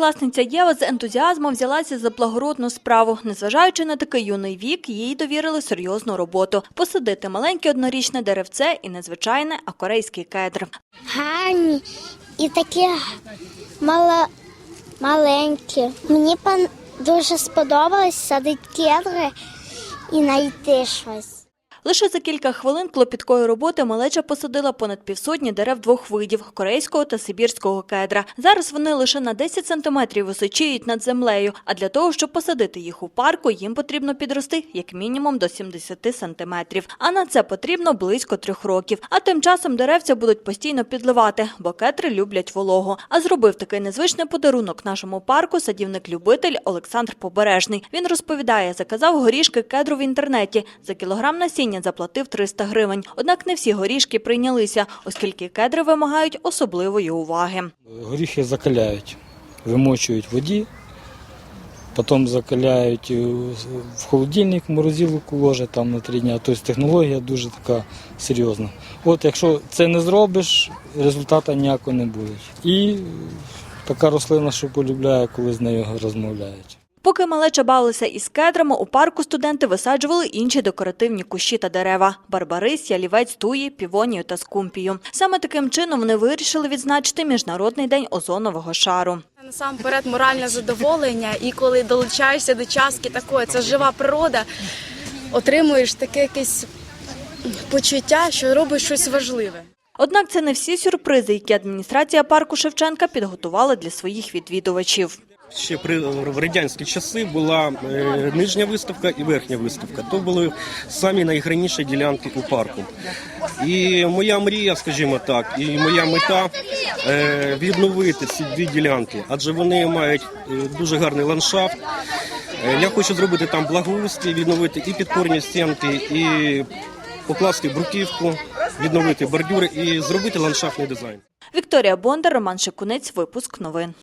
Восьмикласниця Єва з ентузіазмом взялася за благородну справу. Незважаючи на такий юний вік, їй довірили серйозну роботу – посадити маленьке однорічне деревце і не звичайне, а корейський кедр. гарні і такі мала, маленькі. Мені дуже сподобалось садити кедри і знайти щось. Лише за кілька хвилин клопіткої роботи малеча посадила понад півсотні дерев двох видів – корейського та сибірського кедра. Зараз вони лише на 10 сантиметрів височіють над землею, а для того, щоб посадити їх у парку, їм потрібно підрости як мінімум до 70 сантиметрів. А на це потрібно близько трьох років. А тим часом деревця будуть постійно підливати, бо кедри люблять вологу. А зробив такий незвичний подарунок нашому парку садівник-любитель Олександр Побережний. Він розповідає, заказав горішки кедру в інтернеті. За кілограм насіння заплатив 300 гривень. Однак не всі горішки прийнялися, оскільки кедри вимагають особливої уваги. Горіхи закаляють, вимочують воді, потім закаляють е, в холодильник, в морозилку ложать там на три дні. Тобто технологія дуже така серйозна. От якщо це не зробиш, результату ніякого не буде. І така рослина, що полюбляє, коли з нею розмовляють. Поки малеча бавилася із кедрами, у парку студенти висаджували інші декоративні кущі та дерева – барбарис, ялівець, туї, півонію та скумпію. Саме таким чином вони вирішили відзначити Міжнародний день озонового шару. Насамперед моральне задоволення, і коли долучаєшся до частки такої, це жива природа, отримуєш таке якесь почуття, що робиш щось важливе. Однак це не всі сюрпризи, які адміністрація парку Шевченка підготувала для своїх відвідувачів. Ще при в радянські часи була е, нижня виставка і верхня виставка. То були самі найграніші ділянки у парку. І моя мрія, скажімо так, і моя мета е, відновити ці дві ділянки, адже вони мають е, дуже гарний ландшафт. Е, я хочу зробити там благоустрій, відновити і підпорні стінки, і покласти бруківку, відновити бордюри і зробити ландшафтний дизайн. Вікторія Бондар, Роман Шикунець, випуск новин.